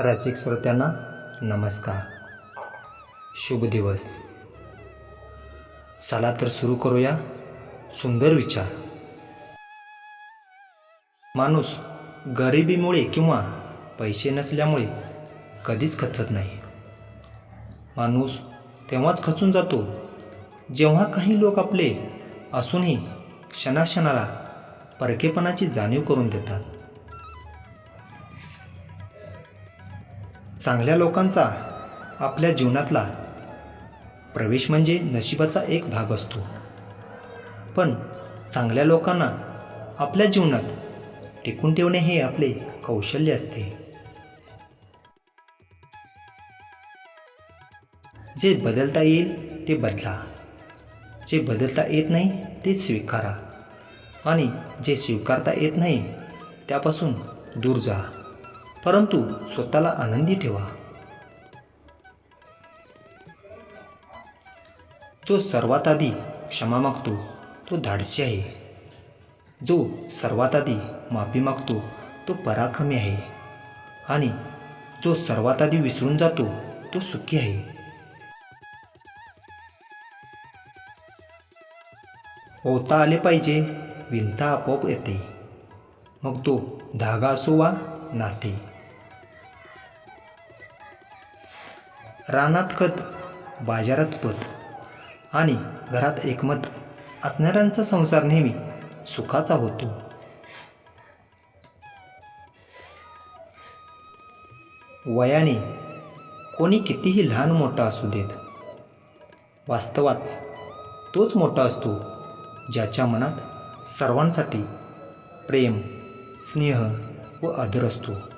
रसिक श्रोत्यांना नमस्कार. शुभ दिवस. चला तर सुरू करूया सुंदर विचार. माणूस गरिबीमुळे किंवा पैसे नसल्यामुळे कधीच खचत नाही. माणूस तेव्हाच खचून जातो जेव्हा काही लोक आपले असूनही क्षणाक्षणाला परकेपणाची जाणीव करून देतात. चांगल्या लोकांचा आपल्या जीवनातला प्रवेश म्हणजे नशिबाचा एक भाग असतो. पण चांगल्या लोकांना आपल्या जीवनात टिकून ठेवणे हे आपले कौशल्य असते. जे बदलता येईल ते बदला. जे बदलता येत नाही ते स्वीकारा. आणि जे स्वीकारता येत नाही त्यापासून दूर जा. परंतु स्वतःला आनंदी ठेवा. जो सर्वात आधी क्षमा मागतो तो धाडसी आहे. जो सर्वात आधी माफी मागतो तो पराक्रमी आहे. आणि जो सर्वात आधी विसरून जातो तो सुखी आहे. होता आले पाहिजे विंता आपोआप येते. मग तो धागा असो वा नाते. रानात खत बाजारात पत आणि घरात एकमत असणाऱ्यांचा संसार नेहमी सुखाचा होतो. वयाने कोणी कितीही लहान मोठा असू देत वास्तवात तोच मोठा असतो ज्याच्या मनात सर्वांसाठी प्रेम स्नेह व आदर असतो.